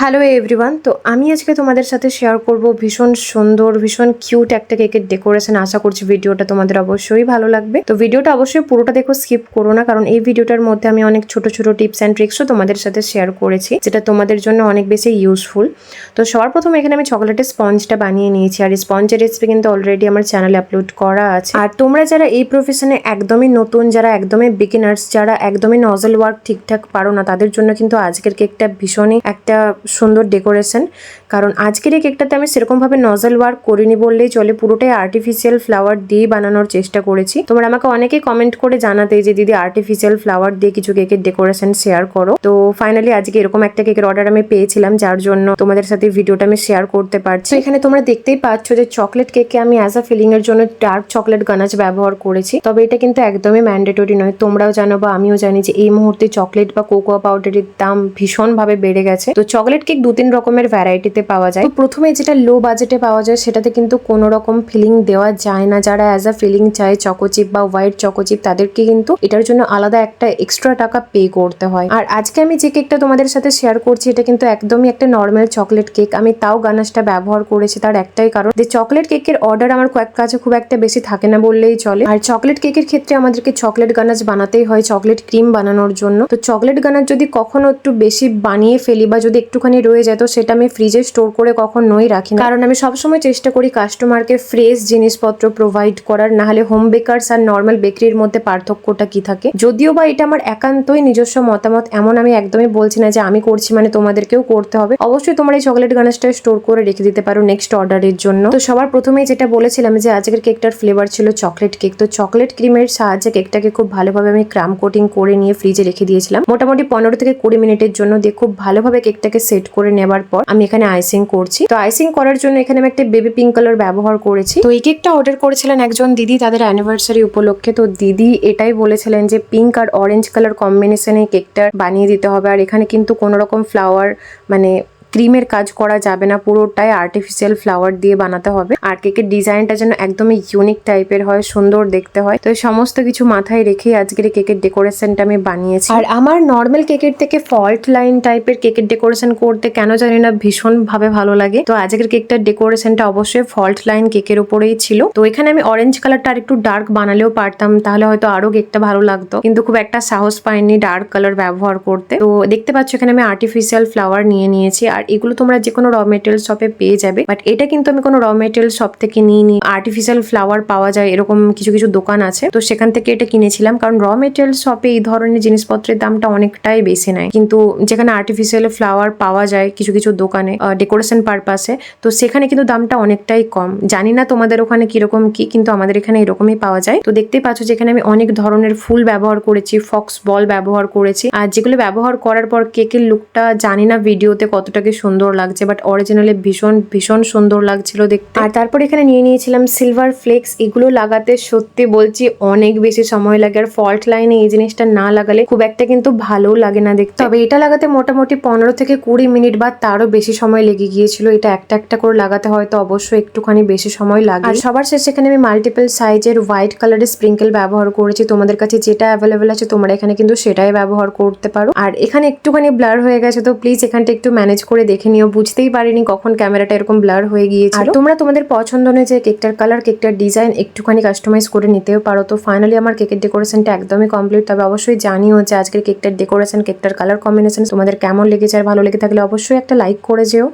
Hello everyone তো আমি আজকে তোমাদের সাথে শেয়ার করব ভীষণ সুন্দর, ভীষণ কিউট একটা কেকের ডেকোরেশন আশা করছি ভিডিওটা তোমাদের অবশ্যই ভালো লাগবে। তো ভিডিওটা অবশ্যই পুরোটা দেখো স্কিপ করো না, কারণ এই ভিডিওটার মধ্যে আমি অনেক ছোট ছোট টিপস অ্যান্ড ট্রিক্সও তোমাদের সাথে শেয়ার করেছি, যেটা তোমাদের জন্য অনেক বেশি ইউজফুল তো সবার প্রথম এখানে আমি চকলেটের স্পঞ্জটা বানিয়ে নিয়েছি, আর এই স্পঞ্জের রেসিপি কিন্তু অলরেডি আমার চ্যানেলে আপলোড করা আছে। আর তোমরা যারা এই প্রফেশনে একদমই নতুন, যারা একদমই বিগিনার্স যারা একদমই নজল ওয়ার্ক ঠিকঠাক পারো না, তাদের জন্য কিন্তু আজকের কেকটা ভীষণই একটা সুন্দর ডেকোরেশন। কারণ আজকের এই কেকটাতে আমি সেরকমভাবে নজল ওয়ার্ক করিনি বললেই চলে, পুরোটাই আর্টিফিশিয়াল ফ্লাওয়ার দিয়ে বানানোর চেষ্টা করেছি। তোমরা আমাকে অনেকেই কমেন্ট করে জানাতে যে, দিদি আর্টিফিশিয়াল ফ্লাওয়ার দিয়ে কিছু কেকের ডেকোরেশন শেয়ার করো। তো ফাইনালি আজকে এরকম একটা কেকের অর্ডার আমি পেয়েছিলাম, যার জন্য তোমাদের সাথে ভিডিওটা আমি শেয়ার করতে পারছি। এখানে তোমরা দেখতেই পাচ্ছ যে চকলেট কেকে আমি অ্যাজ আ ফিলিং এর জন্য ডার্ক চকলেট গানাচ ব্যবহার করেছি। তবে এটা কিন্তু একদমই ম্যান্ডেটরি নয়। তোমরাও জানো বা আমিও জানি যে, এই মুহূর্তে চকলেট বা কোকোয়া পাউডারের দাম ভীষণভাবে বেড়ে গেছে। তো চকলেট কেক দু তিন রকমের ভ্যারাইটিতে পাওয়া যায়। প্রথমে যেটা লো বাজেটে পাওয়া যায়, সেটাতে কিন্তু কোনো রকম ফিলিং দেওয়া যায় না। যারা অ্যাজ আ ফিলিং চায় চকোচিপ বা হোয়াইট চকোচিপ তাদেরকে কিন্তু এটার জন্য আলাদা একটা এক্সট্রা টাকা পে করতে হয়। আর আজকে আমি যে কেকটা তোমাদের সাথে শেয়ার করছি, এটা কিন্তু একদমই একটা নর্মাল চকলেট কেক আমি তাও গানাশটা ব্যবহার করেছি, তার একটাই কারণ যে চকলেট কেকের অর্ডার আমার কয়েক কাছে খুব একটা বেশি থাকে না বললেই চলে। আর চকলেট কেকের ক্ষেত্রে আমাদেরকে চকলেট গানাশ বানাতেই হয় চকলেট ক্রিম বানানোর জন্য। তো চকলেট গানাশ যদি কখনো একটু বেশি বানিয়ে ফেলি বা যদি একটুখানি রয়ে যায়, তো সেটা আমি ফ্রিজে স্টোর করে কখনোই রাখি না। কারণ আমি সবসময় চেষ্টা করি কাস্টমারকে ফ্রেশ জিনিসপত্র প্রোভাইড করার না হলে হোম বেকারস আর নর্মাল বেকারির মধ্যে পার্থক্যটা কি থাকে? যদিও বা এটা আমার একান্তই নিজস্ব মতামত, এমন আমি একদমই বলছি না যে আমি করছি মানে তোমাদেরকেও করতে হবে। অবশ্যই তোমরা এই চকলেট গানাসটা স্টোর করে রেখে দিতে পারো নেক্সট অর্ডারের জন্য। তো সবার প্রথমেই যেটা বলেছিলাম যে আজকের কেকটার ফ্লেভার ছিল চকলেট কেক তো চকলেট ক্রিমের সাহায্যে কেকটাকে খুব ভালোভাবে আমি ক্রাম কোটিং করে নিয়ে ফ্রিজে রেখে দিয়েছিলাম। মোটামুটি পনেরো থেকে কুড়ি মিনিটের জন্য দিয়ে খুব ভালোভাবে কেকটাকে সেট করে নেবার পর আমি এখানে আইসিং করছি। তো আইসিং করার জন্য এখানে আমি একটা বেবি পিঙ্ক কালার ব্যবহার করেছি। তো এই কেকটা অর্ডার করেছিলেন একজন দিদি, তাদের অ্যানিভার্সারি উপলক্ষে। তো দিদি এটাই বলেছিলেন যে পিঙ্ক আর অরেঞ্জ কালার কম্বিনেশনে কেকটা বানিয়ে দিতে হবে। আর এখানে কিন্তু কোনো রকম ফ্লাওয়ার মানে ক্রিমের কাজ করা যাবে না, পুরোটাই আর্টিফিশিয়াল ফ্লাওয়ার দিয়ে বানাতে হবে। আর কেকের ডিজাইনটা যেন একদমই ইউনিক টাইপের হয়, সুন্দর দেখতে হয়। তো সমস্ত কিছু মাথায় রেখেই আজকের কেকের ডেকোরেশনটা আমি বানিয়েছি। আর আমার নর্মাল কেকের থেকে ফল্ট লাইন টাইপের কেকের ডেকোরেশন করতে কেন জানি না ভীষণ ভাবে ভালো লাগে। তো আজকের কেকটার ডেকোরেশনটা অবশ্যই ফল্ট লাইন কেকের উপরেই ছিল। তো এখানে আমি অরেঞ্জ কালারটা আর একটু ডার্ক বানালেও পারতাম, তাহলে হয়তো আরও কেকটা ভালো লাগতো। কিন্তু খুব একটা সাহস পাইনি ডার্ক কালার ব্যবহার করতে। তো দেখতে পাচ্ছ এখানে আমি আর্টিফিশিয়াল ফ্লাওয়ার নিয়ে নিয়েছি। আর এগুলো তোমরা যে কোনো র মেটেরিয়াল শপে পেয়ে যাবে বাট এটা কিন্তু আমি কোনো র মেটেরিয়াল শপ থেকে নিয়ে নি আর্টিফিশিয়াল ফ্লাওয়ার পাওয়া যায়, এরকম কিছু কিছু দোকান আছে, তো সেখান থেকে এটা কিনেছিলাম, কারণ র মেটেরিয়াল শপে এই ধরনের জিনিসপত্রের দামটা অনেকটাই বেশি নেয়। কিন্তু যেখানে আর্টিফিশিয়াল ফ্লাওয়ার পাওয়া যায় কিছু কিছু দোকানে ডেকোরেশন পারপাসে তো সেখানে কিন্তু দামটা অনেকটাই কম। জানি না তোমাদের ওখানে কীরকম কি, কিন্তু আমাদের এখানে এরকমই পাওয়া যায়। তো দেখতেই পাচ্ছ যেখানে আমি অনেক ধরনের ফুল ব্যবহার করেছি ফক্স বল ব্যবহার করেছি, আর যেগুলো ব্যবহার করার পর কেকের লুকটা জানি না ভিডিওতে কতটাকে সুন্দর লাগছে বাট অরিজিনালি ভীষণ ভীষণ সুন্দর লাগছিল দেখতে। আর তারপর এখানে নিয়ে নিয়েছিলাম সিলভার ফ্লেক্স এগুলো লাগাতে সত্যি বলছি অনেক বেশি সময় লাগে, আর ফল্ট লাইনে এই জিনিসটা না লাগালে খুব একটা কিন্তু ভালো লাগে না দেখতে। তবে এটা লাগাতে মোটামুটি পনেরো থেকে কুড়ি মিনিট বা তারও বেশি সময় লেগে গিয়েছিল, এটা একটা একটা করে লাগাতে হয়তো অবশ্যই একটুখানি বেশি সময় লাগে। আর সবার শেষে এখানে আমি মাল্টিপল সাইজের হোয়াইট কালারের স্প্রিঙ্কেল ব্যবহার করেছি, তোমাদের কাছে যেটা অ্যাভেলেবেল আছে তোমরা এখানে কিন্তু সেটাই ব্যবহার করতে পারো। আর এখানে একটুখানি ব্লার হয়ে গেছে, তো প্লিজ এখানটা একটু ম্যানেজ করে দেখে নিও, বুঝতেই পারিনি কখন ক্যামেরাটা এরকম ব্লার হয়ে গিয়েছে আর তোমরা তোমাদের পছন্দ অনুযায়ী কেকটার কালার কেকটার ডিজাইন একটুখানি কাস্টমাইজ করে নিতেও পারো। তো ফাইনালি আমার কেকের ডেকোরেশনটা একদমই কমপ্লিট তবে অবশ্যই জানিও যে আজকের কেকটার ডেকোরেশন কেকটার কালার কম্বিনেশন তোমাদের কেমন লেগেছে আর ভালো লেগে থাকলে অবশ্যই একটা লাইক করে যেও।